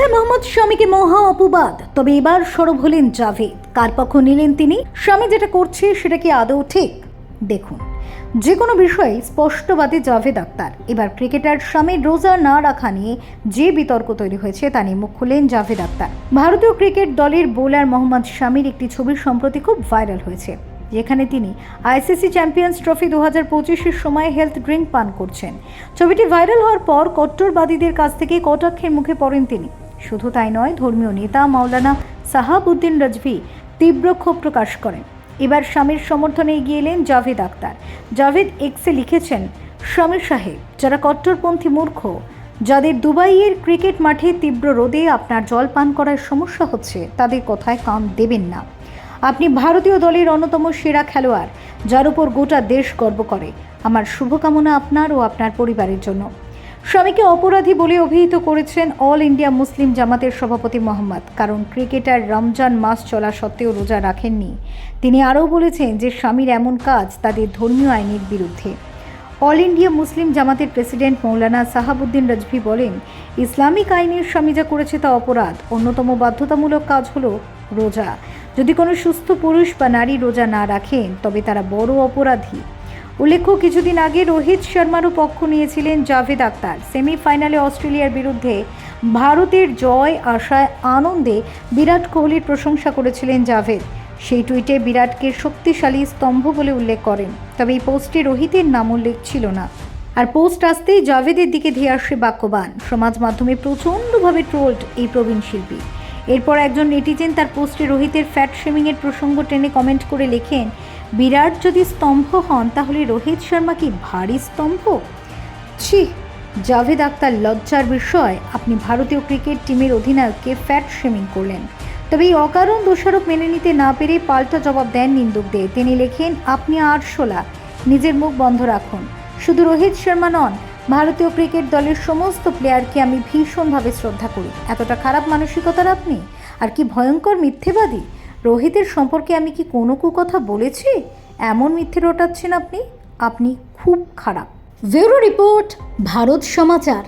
দেখায় মোহাম্মদ স্বামীকে মহা অপবাদ। তবে এবার সরব হলেন জাভেদ। কার পক্ষ নিলেন তিনি? স্বামী যেটা করছে, সেটা কি আদৌ ঠিক? দেখুন যে কোনো বিষয়ে স্পষ্টবাদী জাভেদ আক্তার। এবার ক্রিকেটার স্বামীর রোজা না রাখা নিয়ে যে বিতর্ক তৈরি হয়েছে, তা নিয়ে মুখ খুললেন জাভেদ আক্তার। ভারতীয় ক্রিকেট দলের বোলার মোহাম্মদ স্বামীর একটি ছবির সম্প্রতি খুব ভাইরাল হয়েছে। যেখানে তিনি আইসিসি চ্যাম্পিয়ন্স ট্রফি দু হাজার পঁচিশের সময় হেলথ ড্রিঙ্ক পান করছেন। ছবিটি ভাইরাল হওয়ার পর কট্টরবাদীদের কাছ থেকে কটাক্ষের মুখে পড়েন তিনি। শুধু তাই নয়, ধর্মীয় নেতা মাওলানা সাহাবুদ্দিন রাজভি তীব্র ক্ষোভ প্রকাশ করেন। এবার স্বামীর সমর্থনে এগিয়ে এলেন জাভেদ আক্তার জাভেদ এক্সে লিখেছেন, স্বামীর সাহেব যারা কট্টরপন্থী মূর্খ, যাদের দুবাইয়ের ক্রিকেট মাঠে তীব্র রোদে আপনার জল পান করার সমস্যা হচ্ছে, তাদের কথায় কান দেবেন না। আপনি ভারতীয় দলের অন্যতম সেরা খেলোয়াড়, যার উপর গোটা দেশ গর্ব করে। আমার শুভকামনা আপনার ও আপনার পরিবারের জন্য। স্বামীকে অপরাধী বলে অভিহিত করেছেন অল ইন্ডিয়া মুসলিম জামাতের সভাপতি মোহাম্মদ। কারণ ক্রিকেটার রমজান মাস চলা সত্ত্বেও রোজা রাখেননি। তিনি আরও বলেছেন যে স্বামীর এমন কাজ তাদের ধর্মীয় আইনের বিরুদ্ধে। অল ইন্ডিয়া মুসলিম জামাতের প্রেসিডেন্ট মৌলানা সাহাবুদ্দিন রাজভি বলেন, ইসলামিক আইনের স্বামী যা করেছে তা অপরাধ। অন্যতম বাধ্যতামূলক কাজ হলো রোজা। যদি কোনো সুস্থ পুরুষ বা নারী রোজা না রাখেন, তবে তারা বড় অপরাধী। উল্লেখ্য, কিছুদিন আগে রোহিত শর্মারও পক্ষ নিয়েছিলেন জাভেদ আক্তার সেমিফাইনালে অস্ট্রেলিয়ার বিরুদ্ধে ভারতের জয়, আশায়, আনন্দে বিরাট কোহলির প্রশংসা করেছিলেন জাভেদ। সেই টুইটে বিরাটকে শক্তিশালী স্তম্ভ বলে উল্লেখ করেন। তবে এই পোস্টে রোহিতের নাম উল্লেখ ছিল না। আর পোস্ট আসতেই জাভেদের দিকে ধেয়ে আসে বাক্যবান। সমাজ মাধ্যমে প্রচণ্ডভাবে ট্রোলড এই প্রবীণ শিল্পী। এরপর একজন নেটিজেন তার পোস্টে রোহিতের ফ্যাট শেমিংয়ের প্রসঙ্গ টেনে কমেন্ট করে লেখেন বিরাট যদি স্তম্ভ হন, তাহলে রোহিত শর্মা কি ভারী স্তম্ভ? ছি, জাভেদ আক্তার লজ্জার বিষয়। আপনি ভারতীয় ক্রিকেট টিমের অধিনায়ককে ফ্যাট শেমিং করলেন। তবে এই অকারণ দোষারোপ মেনে নিতে না পেরে পাল্টা জবাব দেন নিন্দুকদের। তিনি লেখেন, আপনি আরশোলা নিজের মুখ বন্ধ রাখুন। শুধু রোহিত শর্মা নন, ভারতীয় ক্রিকেট দলের সমস্ত প্লেয়ারকে আমি ভীষণভাবে শ্রদ্ধা করি। এতটা খারাপ মানসিকতার আপনি? আর কি ভয়ঙ্কর মিথ্যেবাদী? রোহিতের সম্পর্কে আমি কি কোনো কুকথা বলেছি? এমন মিথ্যে রটাচ্ছেন আপনি? আপনি খুব খারাপ। ভেরো রিপোর্ট, ভারত সমাচার।